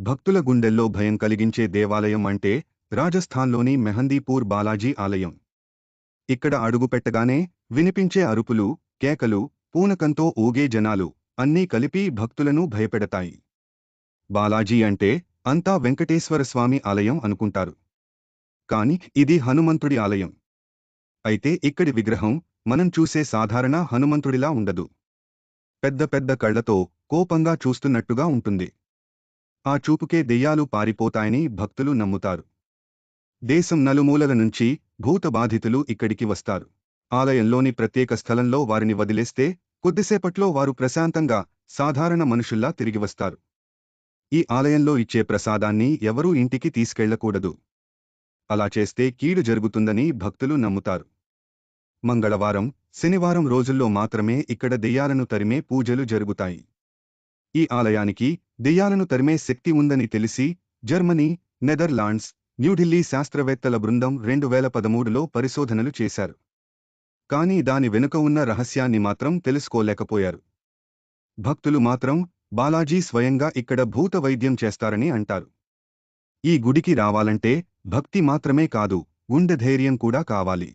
భక్తుల గుండెల్లో భయం కలిగించే దేవాలయం అంటే రాజస్థాన్లోని మెహందీపూర్ బాలాజీ ఆలయం. ఇక్కడ అడుగుపెట్టగానే వినిపించే అరుపులు కేకలు పూనకంతో ఊగే జనాలు అన్నీ కలిపి భక్తులను భయపెడతాయి. బాలాజీ అంటే అంతా వెంకటేశ్వరస్వామి ఆలయం అనుకుంటారు. కాని ఇది హనుమంతుడి ఆలయం. అయితే ఇక్కడి విగ్రహం మనం చూసే సాధారణ హనుమంతుడిలా ఉండదు. పెద్ద పెద్ద కళ్ళతో కోపంగా చూస్తున్నట్టుగా ఉంటుంది. ఆ చూపుకే దెయ్యాలు పారిపోతాయని భక్తులు నమ్ముతారు. దేశం నలుమూలల నుంచి భూత బాధితులు ఇక్కడికి వస్తారు. ఆలయంలోని ప్రత్యేక స్థలంలో వారిని వదిలేస్తే కొద్దిసేపట్లో వారు ప్రశాంతంగా సాధారణ మనుషుల్లా తిరిగి వస్తారు. ఈ ఆలయంలో ఇచ్చే ప్రసాదాన్ని ఎవరూ ఇంటికి తీసుకెళ్ళకూడదు. అలా చేస్తే కీడు జరుగుతుందని భక్తులు నమ్ముతారు. మంగళవారం శనివారం రోజుల్లో మాత్రమే ఇక్కడ దెయ్యాలను తరిమే పూజలు జరుగుతాయి. ఈ ఆలయానికి దెయ్యాలను తరిమే శక్తి ఉందని తెలిసి జర్మనీ నెదర్లాండ్స్ న్యూఢిల్లీ శాస్త్రవేత్తల బృందం రెండు వేల పదమూడులో పరిశోధనలు చేశారు. కానీ దాని వెనుక ఉన్న రహస్యాన్ని మాత్రం తెలుసుకోలేకపోయారు. భక్తులు మాత్రం బాలాజీ స్వయంగా ఇక్కడ భూత వైద్యం చేస్తారని అంటారు. ఈ గుడికి రావాలంటే భక్తి మాత్రమే కాదు గుండె ధైర్యం కూడా కావాలి.